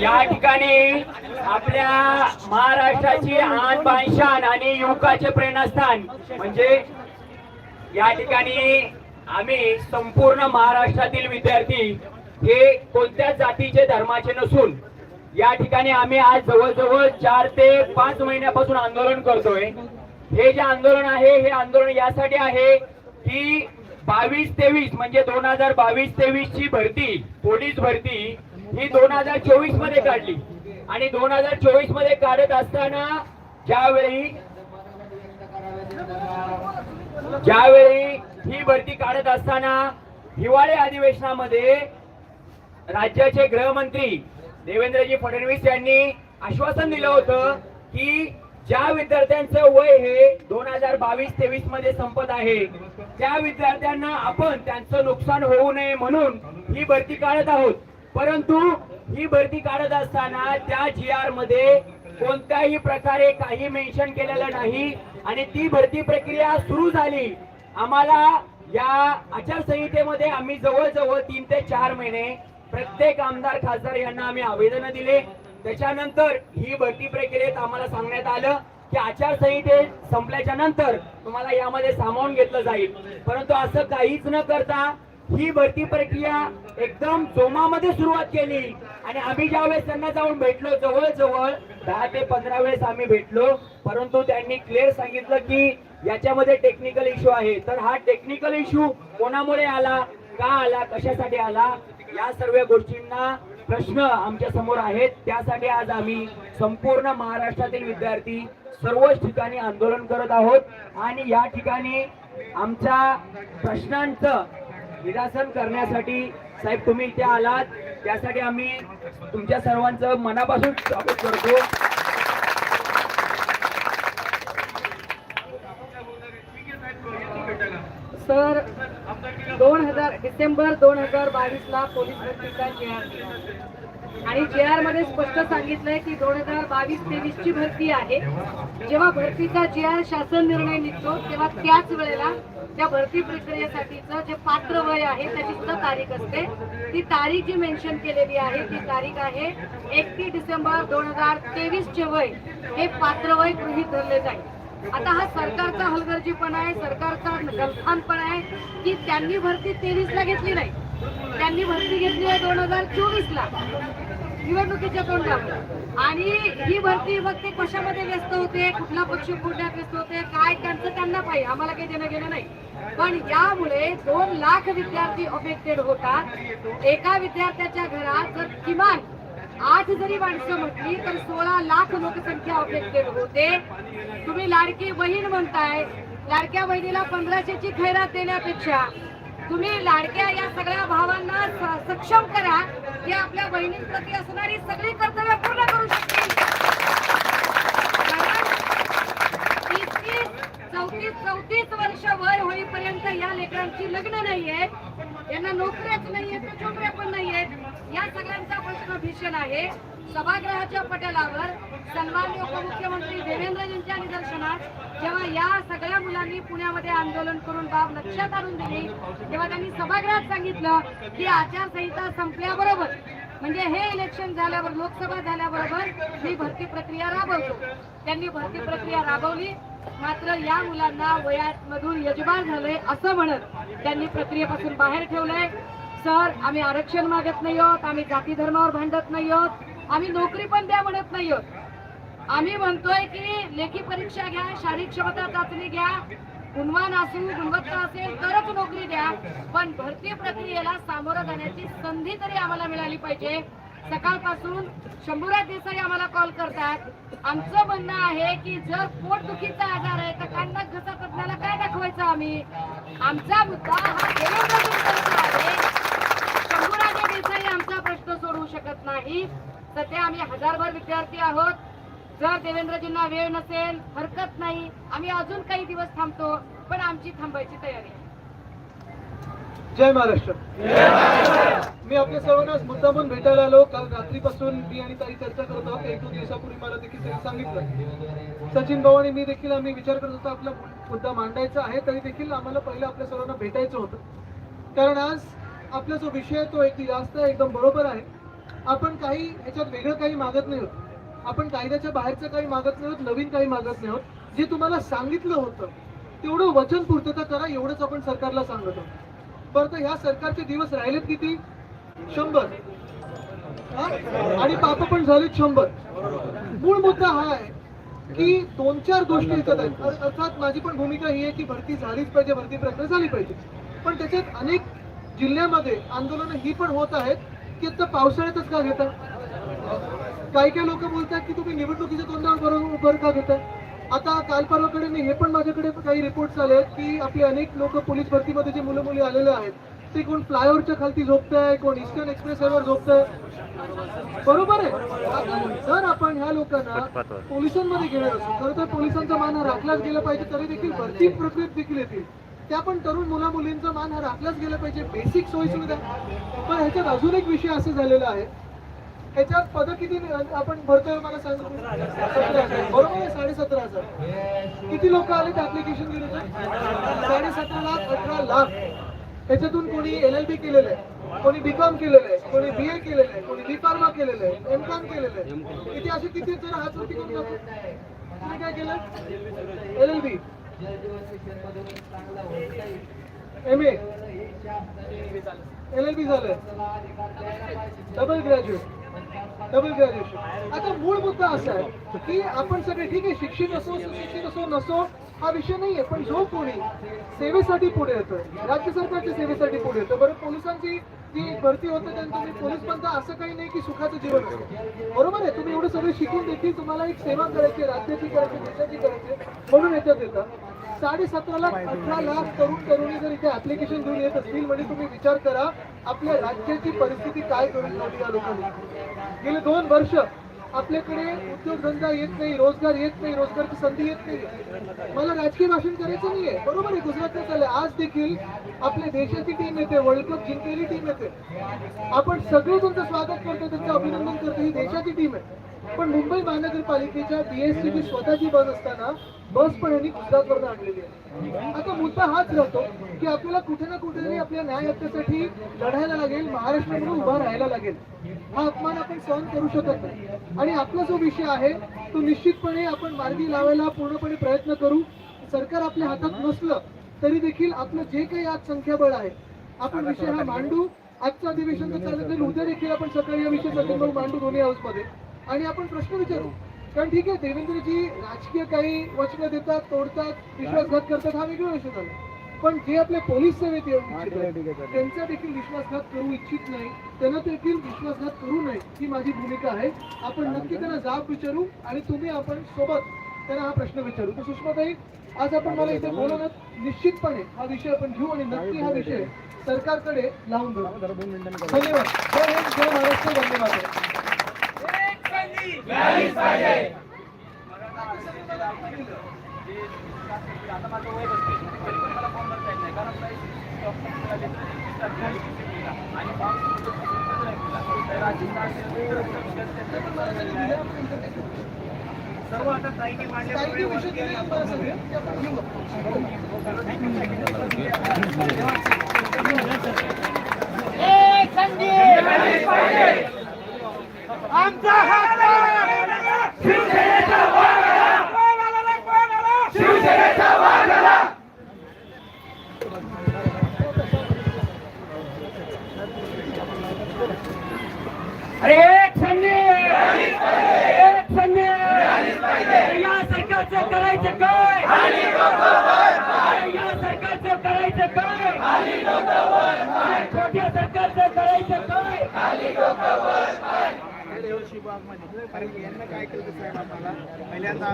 या ठिकाणी आपल्या महाराष्ट्राची आन बानशान आणि युवकाचे प्रेरणास्थान. म्हणजे या ठिकाणी आम्ही संपूर्ण महाराष्ट्रातील विद्यार्थी हे कोणत्याच जातीचे धर्माचे नसून या ठिकाणी आम्ही आज जवळजवळ चार ते पाच महिन्यापासून आंदोलन करतोय. हे जे आंदोलन आहे हे आंदोलन यासाठी आहे की बावीस तेवीस म्हणजे दोन हजार बावीस तेवीस ची भरती पोलीस भरती ही दोन हजार चोवीसमध्ये काढली. आणि दोन हजार चोवीसमध्ये काढत असताना ज्यावेळी ज्यावेळी ही भरती काढत असताना हिवाळी अधिवेशनामध्ये राज्याचे गृहमंत्री देवेंद्रजी फडणवीस यांनी आश्वासन दिलं होतं की ज्या विद्यार्थ्यांचं वय हे दोन हजार बावीस तेवीसमध्ये संपत आहे त्या विद्यार्थ्यांना आपण त्यांचं नुकसान होऊ नये म्हणून ही भरती काढत आहोत. परंतु ही भरती काढत असताना त्या जी आरमध्ये कोणत्याही प्रकारे काही मेन्शन केलेलं नाही आणि ती भरती प्रक्रिया सुरू झाली. आम्हाला या आचारसंहितेमध्ये आम्ही जवळजवळ तीन ते चार महिने प्रत्येक आमदार खासदार यांना आम्ही आवेदन दिले. त्याच्यानंतर ही भरती प्रक्रियेत आम्हाला सांगण्यात आलं की आचारसंहिते संपल्याच्या नंतर तुम्हाला यामध्ये सामावून घेतलं जाईल. परंतु असं काहीच न करता ही भरती प्रक्रिया एकदम जोमामध्ये सुरुवात केली. आणि आम्ही ज्यावेळेस त्यांना जाऊन भेटलो जवळजवळ दहा ते पंधरा वेळेस आम्ही भेटलो. परंतु त्यांनी क्लिअर सांगितलं की याच्यामध्ये टेक्निकल इश्यू आहे. तर हा टेक्निकल इश्यू कोणामुळे आला का आला कशासाठी आला या सर्व गोष्टींना प्रश्न आमच्यासमोर आहेत. त्यासाठी आज आम्ही संपूर्ण महाराष्ट्रातील विद्यार्थी सर्वच ठिकाणी आंदोलन करत आहोत. आणि या ठिकाणी आमच्या प्रश्नांचं निरासन करण्यासाठी साहेब तुम्ही इथे आलात. त्यासाठी आम्ही तुमच्या सर्वांचं मनापासून स्वागत करतो. सर दोन हजार डिसेंबर दोन हजार बावीस ला पोलीस भरतीचा जे आर. दिला आणि जे आरमध्ये स्पष्ट सांगितलंय की दोन हजार बावीस तेवीस ची भरती आहे. जेव्हा भरतीचा जे आर शासन निर्णय निघतो तेव्हा त्याच वेळेला त्या भरती प्रक्रियेसाठीचं जे पात्र वय आहे त्याची सुद्धा तारीख असते. ती तारीख जी मेन्शन केलेली आहे ती तारीख आहे एकतीस डिसेंबर दोन हजार तेवीस चे वय. हे पात्र वय गृहीत धरले जाईल. आता हा सरकारचा हलगर्जीपणा आहे सरकारचा गलथानपणा आहे की त्यांनी भरती तेवीस ला घेतली नाही. त्यांनी भरती घेतली आहे दोन हजार चोवीस ला निवडणुकीच्या तोंडावर. आणि ही भरती मग ते कशामध्ये व्यस्त होते? कुठला पक्ष फोडण्यात व्यस्त होते? काय त्यांचं त्यांना पाहिजे. आम्हाला काही देणं गेलं नाही. पण यामुळे दोन लाख विद्यार्थी अफेक्टेड होतात. एका विद्यार्थ्याच्या घरात जर किमान आठ जरी माणसं म्हटली तर सोळा लाख लोकसंख्या अफेक्टेड होते. तुम्ही लाडकी बहीण म्हणताय. लाडक्या बहिणीला पंधराशेची खैरात देण्यापेक्षा तुम्ही लाडक्या या सगळ्या भावांना स- सक्षम करा. की आपल्या बहिणींप्रती असणारी सगळी कर्तव्य पूर्ण करू शकतील. चौतीस चौतीस वर्ष वय होईपर्यंत या लेकरांची लग्न नाहीये यांना नोकऱ्याच नाहीये तर छोकऱ्या पण नाहीयेत. या सगळ्यांचा प्रश्न भीषण आहे. सभागृहाच्या पटलावर सन्मान्य उपमुख्यमंत्री देवेंद्रजींच्या निदर्शनात जेव्हा या सगळ्या मुलांनी पुण्यामध्ये आंदोलन करून बाब लक्षात आणून दिली तेव्हा त्यांनी सभागृहात सांगितलं की आचारसंहिता संपल्याबरोबर म्हणजे हे इलेक्शन झाल्यावर लोकसभा झाल्याबरोबर ही भरती प्रक्रिया राबवतो. त्यांनी भरती प्रक्रिया राबवली मात्र या मुलांना वयात मधून यजमान झालंय असं म्हणत त्यांनी प्रक्रियेपासून बाहेर ठेवलंय. सर आम्ही आरक्षण मागत नाही आहोत आम्ही जाती धर्मावर भांडत नाही आहोत आम्ही नोकरी पण द्या म्हणत नाही आहोत. आम्ही म्हणतोय की लेखी परीक्षा घ्या शारीरिक क्षमता चाचणी घ्या गुणवान असू गुणवत्ता असेल तरच नोकरी द्या. पण भरती प्रक्रियेला सामोरं जाण्याची संधी तरी आम्हाला मिळाली पाहिजे. सकाळपासून शंभूराज देसाई आम्हाला कॉल करतात. आमचं म्हणणं आहे की जर पोटदुखीचा आजार आहे तर कांदा घसा तज्ञाला काय दाखवायचं आम्ही? आमचा मुद्दा हा शंभूराजे देसाई आमचा प्रश्न सोडवू शकत नाही. सध्या आम्ही हजारभर विद्यार्थी आहोत. जर देवेंद्रजींना वेळ नसेल हरकत नाही. आम्ही अजून काही दिवस थांबतो पण आमची थांबायची तयारी आहे. जय महाराष्ट्र. मी आपल्या सर्वांना मुद्दामून भेटायला आलो. काल रात्रीपासून मी आणि ताई चर्चा करत आहोत. एक दोन दिवसापूर्वी मला देखील त्यांनी सांगितलं. सचिन भाऊ आणि मी देखील आम्ही विचार करत होतो आपला मुद्दा मांडायचा आहे. तरी देखील आम्हाला पहिलं आपल्या सर्वांना भेटायचं होतं. कारण आज आपला जो विषय आहे तो एक जास्त एकदम बरोबर आहे. आपण काही ह्याच्यात वेगळं काही मागत नाही आहोत. आपण कायद्याच्या बाहेरचं काही मागत नाही होत नवीन काही मागत नाही होत जे तुम्हाला सांगितलं होतं तेवढं वचन पूर्तता करा एवढंच आपण सरकारला सांगत आहोत. बरं तर ह्या सरकारचे दिवस राहिलेत किती? शंभर. आणि पाप पण झालेत शंभर. मूळ मुद्दा हा आहे की दोन चार गोष्टी येतात आहेत. अर्थात माझी पण भूमिका ही आहे की भरती झालीच पाहिजे भरती प्रक्रिया झाली पाहिजे. पण त्याच्यात अनेक जिल्ह्यामध्ये आंदोलनं ही पण होत आहेत की आता पावसाळ्यातच का घेता? काही काही लोक बोलतात की तुम्ही निवडणुकीच्या तोंडावर बरोबर उभं का घेताय आता काल परवाकडे मी हे पण माझ्याकडे काही रिपोर्ट्स आले आहेत की आपले अनेक लोक पोलीस भरतीमध्ये जे मुलं मुली आलेले आहेत ते कोण फ्लायओव्हरच्या खालती झोपताय कोण ईस्टर्न एक्सप्रेस वर झोपताय? बरोबर आहे. जर आपण ह्या लोकांना पोलिसांमध्ये घेणार असू खरं तर पोलिसांचा मान राखलाच गेला पाहिजे तरी देखील भरती प्रक्रियेत देखील येतील. त्या पण तरुण मुला मुलींचा मान हा राखलाच गेला पाहिजे. बेसिक सोयी सुविधा. पण ह्याच्यात अजून एक विषय असं झालेला आहे. ह्याच्यात पद किती आपण भरतोय मला सांगा सतरा हजार. बरोबर आहे साडे सतरा हजार. किती लोक आले ऍप्लिकेशन दिले साडे सतरा लाख अठरा लाख. ह्याच्यातून कोणी एल एल बी केलेलं आहे. कोणी बी कॉम केलेलं आहे. कोणी बी ए केलेलं आहे. कोणी बी फार्मा केलेलं आहे. एम कॉम केलेलं आहे. किती असे किती जर हात वरती करून. तुम्ही काय केलं? L L B M A L L B झालंय. डबल ग्रॅज्युएट डबल ग्रॅज्युएशन आता मूळ मुद्दा असा आहे की आपण सगळे ठीक आहे शिक्षित असो सुशिक्षित असो नसो हा विषय नाही आहे पण जो कोणी सेवेसाठी पुढे येतोय राज्य सरकारच्या सेवेसाठी पुढे येतो बरं पोलिसांची जी भरती होते त्यांचं तुम्ही पोलीस बनता असं काही नाही की सुखाचं जीवन असतं. बरोबर आहे तुम्ही एवढं सगळं शिकून देखील तुम्हाला एक सेवा करायची राज्याची करायची देशाची करायची म्हणून येतात येतात. साडे सतरा लाख अठरा लाख तरुण तरुणी जर इथे ऍप्लिकेशन घेऊन येत असतील म्हणजे तुम्ही विचार करा आपल्या राज्याची परिस्थिती काय करून ठेवली या लोकांनी. गेले दोन वर्ष आपल्याकडे उद्योगधंदा येत नाही रोजगार येत नाही रोजगारची संधी येत नाही. मला राजकीय भाषण करायचं नाहीये. बरोबर आहे गुजरातला चाललंय. आज देखील आपल्या देशाची टीम येते वर्ल्ड कप जिंकलेली टीम येते. आपण सगळे तुमचं स्वागत करतो त्यांचं अभिनंदन करतो ही देशाची टीम आहे. पण मुंबई महानगरपालिकेच्या बीएसटीची स्वतःची बस असताना बस पण यांनी गुजरातवरून आणलेली आहे. आता मुद्दा हाच राहतो की आपल्याला कुठे ना कुठेतरी आपल्या न्याय हक्कासाठी लढायला लागेल महाराष्ट्रामध्ये उभा राहायला लागेल. हा अपमान आपण सहन करू शकत नाही. आणि आपला जो विषय आहे तो निश्चितपणे आपण मार्गी लावायला पूर्णपणे प्रयत्न करू. सरकार आपल्या हातात नसलं तरी देखील आपलं जे काही आज संख्याबळ आहे आपण विषय हा मांडू. आजचं अधिवेशन तर चालत नाही. उद्या देखील आपण सकाळी या विषय मांडू दोन्ही हाऊसमध्ये. आणि आपण प्रश्न विचारू. कारण ठीक आहे देवेंद्रजी राजकीय काही वचनं देतात तोडतात विश्वासघात करतात हा वेगळा विषय झाला. पण जे आपले पोलीस सेवेत येऊ इच्छित आहेत, त्यांचा देखील विश्वासघात करू इच्छित नाही. त्यांना देखील विश्वासघात करू नये ही माझी भूमिका आहे. आपण नक्की त्यांना जाब विचारू आणि तुम्ही आपण सोबत त्यांना हा प्रश्न विचारू. तर सुषमाताई आज आपण मला इथे बोलवण्यात निश्चितपणे हा विषय आपण घेऊ आणि नक्की हा विषय सरकारकडे लावून धरू. धन्यवाद. जय हिंद जय महाराष्ट्र भरता काही नाही कारण आपण सगळे ते आपण घेऊ अरे एक संधी एक संधी या सरकारचं करायचं काय अरे या सरकारचं करायचं काय अरे छोट्या सरकारचं करायचं काय कारण की यांना काय केलं होतं साहेब आम्हाला पहिल्यांदा आम्ही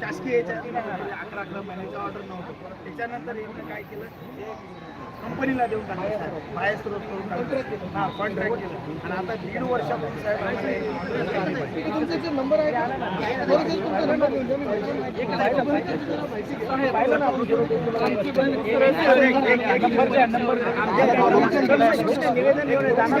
शासकीय याच्यात अकरा अकरा महिन्याचं ऑर्डर नव्हतं त्याच्यानंतर यांनी काय केलं कंपनीला देऊन टाकलं बाहेर स्रोत करून टाकलं हां कॉन्ट्रॅक्ट केलं आणि आता दीड वर्षापूर्वी साहेब तुमचा जे नंबर आहे निवेदन घेऊन जाणार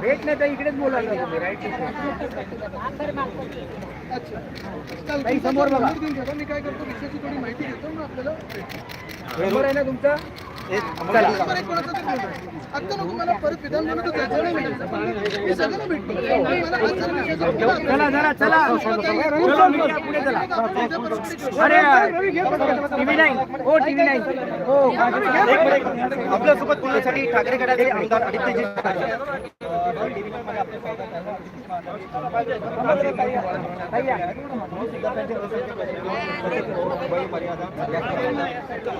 भेट नाही तर इकडेच बोलायला अच्छा. समोर बघा. समोर. मी काय करतो विषयाची थोडी माहिती घेतो मग आपल्याला. बरोबर आहे ना तुमचं? चला. चला चला पुढे चला. अरे टीव्ही नाही हो टीव्ही नाही हो आपल्यासोबत बोलण्यासाठी ठाकरे गटाचे आमदार आदित्यजी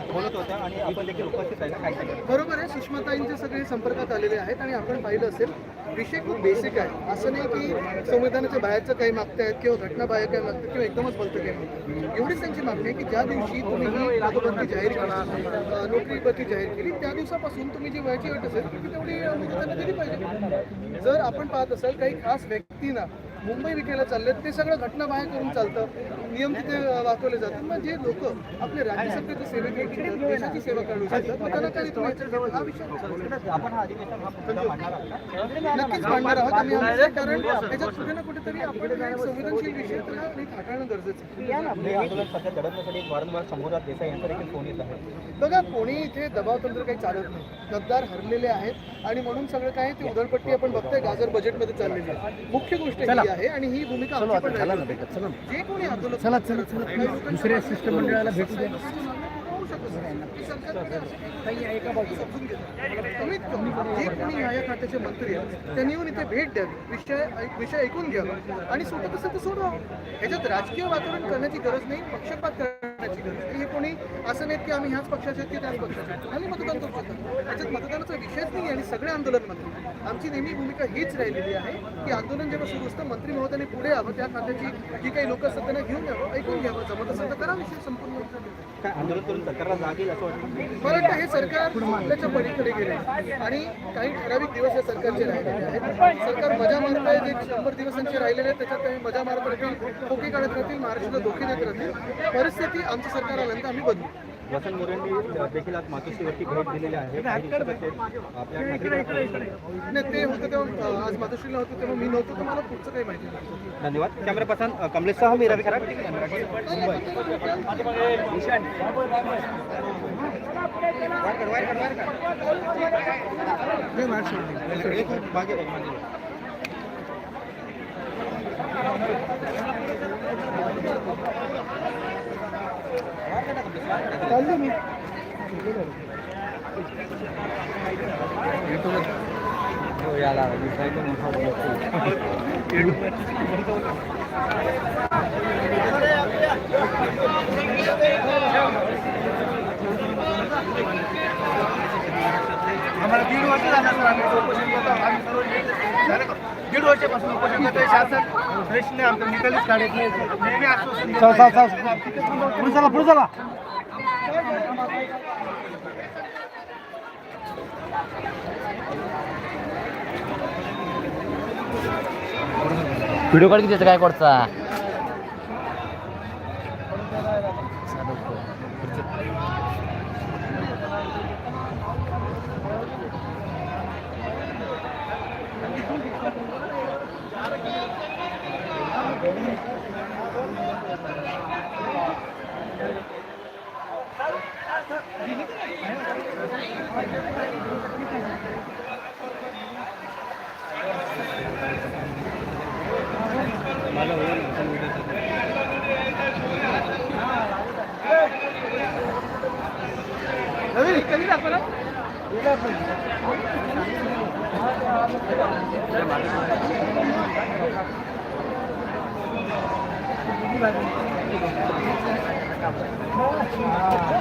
बोलत होत्या आणि आपण देखील उपस्थित आहे बरोबर आहे सुषमाताईंच्या सगळे संपर्कात आलेले आहेत आणि आपण पाहिलं असेल विषय खूप बेसिक आहे. असं नाही की संविधानाच्या बाहेरचं काही मागतायत किंवा घटना बाहेर काय मागतात किंवा एकदमच बोलतं काही मागतात एवढीच त्यांची मागणी आहे की ज्या दिवशी तुम्ही ही पदोन्नती जाहीर केला अं, जाहीर केली त्या दिवसापासून तुम्ही जी वयाची अट असेल ती तेवढी अं, दिली पाहिजे. जर आपण पाहत असाल काही खास व्यक्तींना मुंबई विकायला चाललेत ते सगळं घटना बाहेर करून चालतं. नियम तिथे अं, वाकवले जातात. मग जे लोक आपले राज्यसभेची सेवेकरु इच्छितात देशाची सेवा करू मग त्यांना हा विषय का? नक्कीच मांडणार आहोत आम्ही. कारण त्याच्यात कुठे ना कुठेतरी आपण संवेदनशील विषय त्याला हाताळणं गरजेचं आहे. हे बघा कोणी इथे दबाव तंत्र काही चालत नाही. गद्दार हरलेले आहेत आणि म्हणून सगळं काय ती उधळपट्टी आपण बघतोय गाजर बजेटमध्ये चाललेली आहे. मुख्य गोष्ट ही आहे आणि ही भूमिका राहिली. होती. जे कोणी आंदोलन चला चला चला. दुसऱ्या शिष्टमंडळाला भेटू द्या. कमीत कमी जे कोणी न्याय खात्याचे मंत्री आहेत त्यांनी येऊन इथे भेट द्यावी. विषय ऐक- विषय ऐकून घ्यावा. आणि सोडत असेल तर सोडवा याच्यात राजकीय वातावरण करण्याची गरज नाही पक्षपात करण्याची गरज नाही. हे कोणी असं नाही की आम्ही ह्याच पक्षाचे आहेत की त्याच पक्षाचे आहेत. आणि मतदान करू शकतो याच्यात मतदानाचा विषयच नाही आणि सगळे आंदोलन मंत्री आमची नेहमी भूमिका हीच राहिलेली आहे की आंदोलन जेव्हा सुरू असतं मंत्री महोदयाने पुढे यावं. त्या खात्याची जी काही लोक असतात त्यांना घेऊन यावं ऐकून घ्यावं. जमत असेल तर करा विषय संपूर्ण. काय आंदोलन करून लागेल असं वाटतं. मला हे सरकार आपल्याच्या पलीकडे गेले आणि काही ठराविक दिवस या सरकारचे राहिलेले आहेत. सरकार मजा मारत आहे जे शंभर दिवसांचे राहिलेले आहेत त्याच्यात काही मजा मारत राहतील खोके काढत राहतील महाराष्ट्राला धोके देत राहतील. परिस्थिती आमचं सरकार आल्यानंतर आम्ही बदलू. वसंत मोरेंनी देखील आज मातोश्रीवरती भेट दिलेली आहे. ते होतं तेव्हा आज मातोश्रीला होतं तेव्हा मी नव्हतो तर मला पुढचं काही माहिती नाही. धन्यवाद. कॅमेरा पर्सन कमलेशसह मी रवी खराब मागे बघ, मागे बघ. आम्हाला दीड वर्ष झालं सर आम्ही उपोषण करतो आम्ही सर्व झालं का? दीड वर्षापासून उपोषण करतोय शासन. प्रश्न आमचं निकालीच काढत नाही. नेहमी आश्वासन पुढे चला पुढे चला. व्हिडिओ काढ की त्याचं काय करता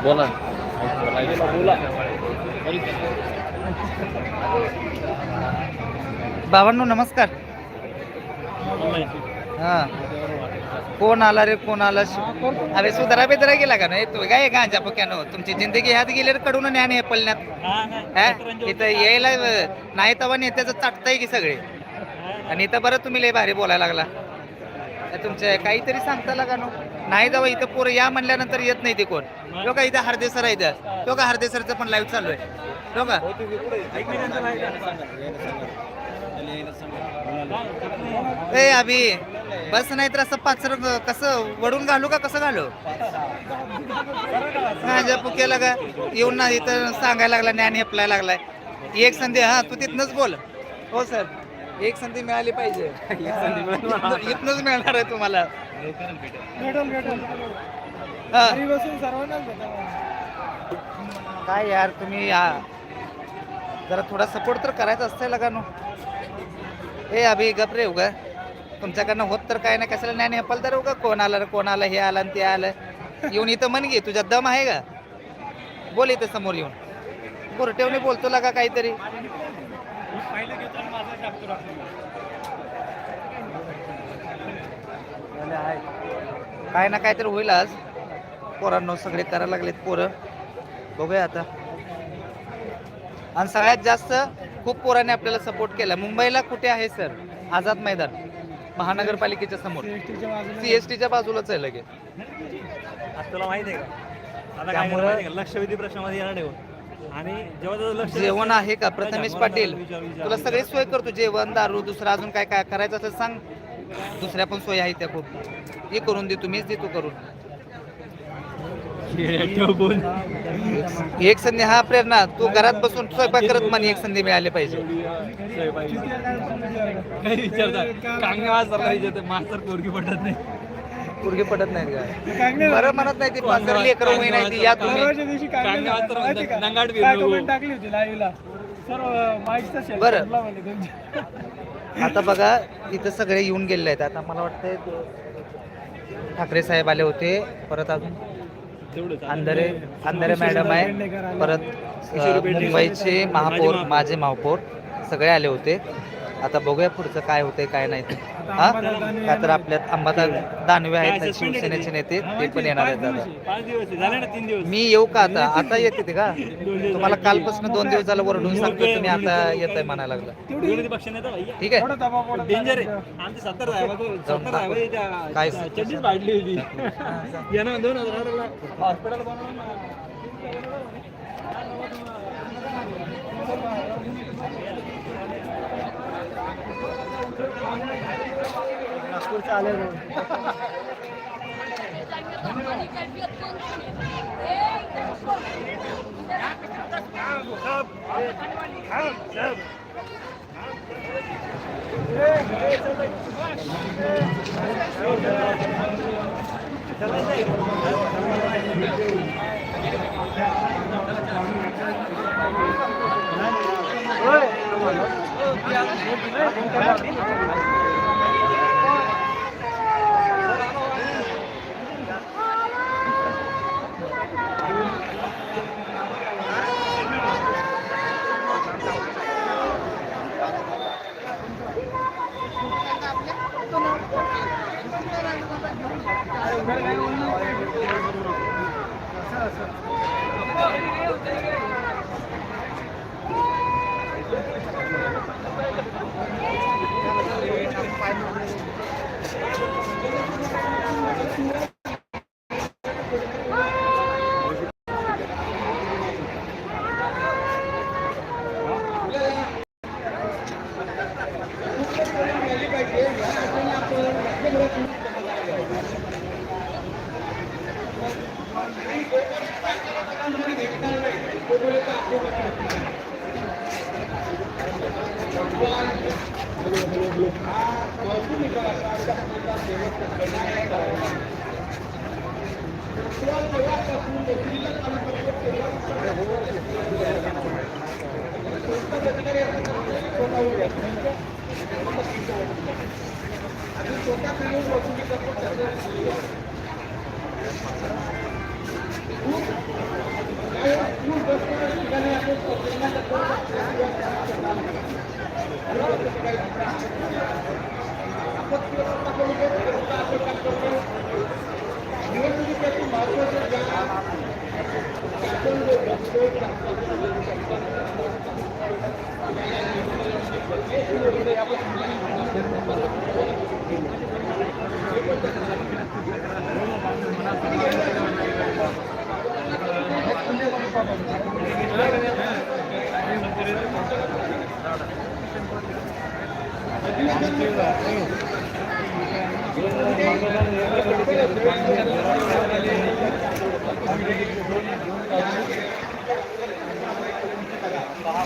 बोला. बोला बाबांनो नमस्कार. हा. कोण आला रे कोण आला? अरे सुधारा बेदरा गेला का नाही? तू काय गांजा पक्यानो तुमची जिंदगी ह्यात गेली रे कडून ज्ञान हा? इथं यायला नाही तवा नेत्याचं चाटताय की सगळे. आणि इथं बरं तुम्ही लय भारी बोलायला लागला. तुमच्या काहीतरी सांगता लागा नो. नाही जावं इथं पोरं या म्हणल्यानंतर येत नाही ते कोण. तो का इथं हरदेसर आहे इथं? तो का हरदेसरचं पण लाईव्ह चालू आहे? तो का? ए अभि बस नाही तर असं पाचर कसं वडून घालू का कसं घालू? माझ्या पुक्याला का? येऊन ना इथं सांगायला लागला ज्ञान हेपलाय लागलाय. एक संधी हा तू तिथनच बोल. हो सर. एक संधी मिळाली पाहिजे. इथनं- इथनंच मिळणार आहे तुम्हाला. हा. काय यार तुम्ही या. जरा थोडा सपोर्ट तर करायचा असतंय का नो ए अभि गप रे उगा. तुमच्याकडनं होत तर काय नाही कशाला ज्ञान हेपल तर उगा. कोण आलं रे कोण आलं हे आलं आणि ते आलं. येऊन इथं म्हण घे तुझ्यात दम आहे का? बोल इथं समोर येऊन. बोरटेवने बोलतो लागा काहीतरी. काय ना काहीतरी होईल आज. पोरांनो सगळे करायला लागलेत पोरं. बघूया आता. आणि सगळ्यात जास्त खूप पोरांनी आपल्याला सपोर्ट केला. मुंबईला कुठे आहे सर आझाद मैदान. महानगरपालिकेच्या समोर. सीएसटीच्या बाजूलाच आहे लगे आज तुला माहिती आहे का? आता काय लक्षवेधी प्रश्नामध्ये येणार आणि जेव्हा त्याचं लक्ष जेवण आहे का? प्रथमेश पाटील तुला सगळी सोय करतो जेवण दारू दुसरं अजून काय काय करायचं असेल सांग. दुसऱ्या पण सोयी आहेत त्या खूप. हे करून दे तुम्हीच देतो करून. एक संधी हा प्रेरणा. तू घरात बसून स्वयंपाक करत म्हणे एक संधी मिळाली पाहिजे. काही विचारतात मास्तर पोरगी पडत नाही. पुरगी पडत नाहीत ते का कांगणे बरं म्हणत नाही ती पाचर लेकर होई नाही ती या तुम्ही. दिवशी कांगणे माहिती का? नंगाट काय comment टाकली होती सर्व बरं. पडला म्हणे तुमच्या. आता बघा इथं सगळे येऊन गेलेले आहेत. आता मला वाटतंय तो- ठाकरे साहेब आले होते. परत अजून तेवढंच अंधारे अंधारे मॅडम आहे. परत अ, मुंबईचे महापौर माझे महापौर सगळे आले होते. आता बघूया पुढचं काय होतंय काय नाही ते. हा? का तर आपल्यात अंबादा दानवे आहेत ना, शिवसेनेचे नेते ते पण येणार आहेत दिवस. मी येऊ का आता? आता येते ते का? तुम्हाला कालपासून दोन दिवस झालं ओरडून सांगतो तुम्ही आता येत आहे म्हणायला लागला. ठीक आहे. एवढा दबाव चालेल Hey,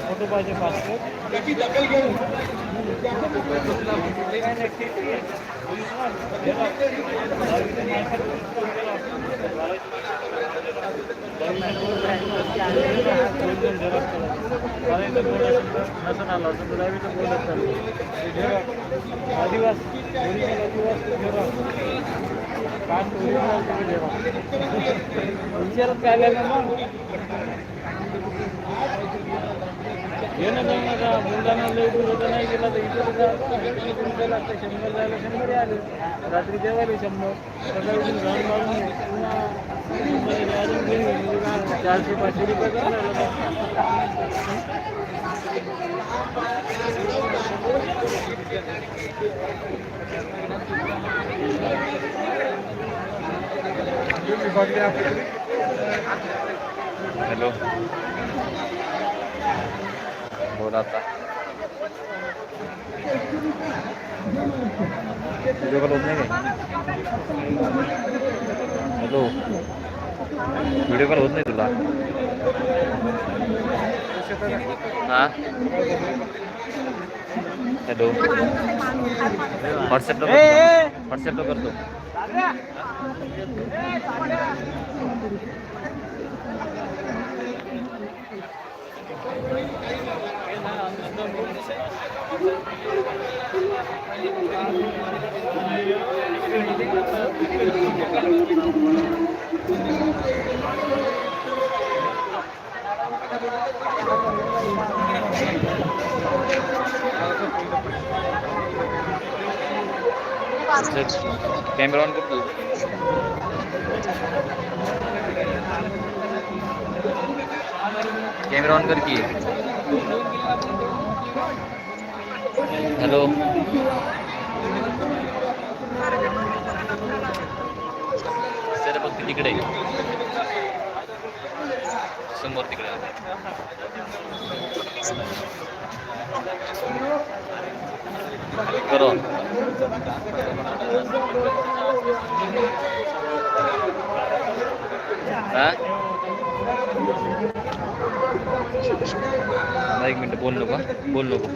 फोटो पाहिजे पासपोर्ट आदिवास ओरिजिनल आदिवास कास्ट होतं नाही गेला तर इथे लागतं. शंभर जायला शंभर आले रात्री जेवायला शंभर सकाळी मारून पुन्हा चारशे पाचशे रुपये हॅलो आता व्हिडिओ कॉल होत नाही हॅलो व्हिडिओ कॉल होत नाही तुला हा हॅलो व्हॉट्सअपला व्हॉट्सअपला करतो कॅमेरा ऑन करतो कॅमेरा ऑन कर की हॅलो सर बघ तिकडे. समोर तिकडे. करो. हा? एक मिनटं बोल नको बोल नको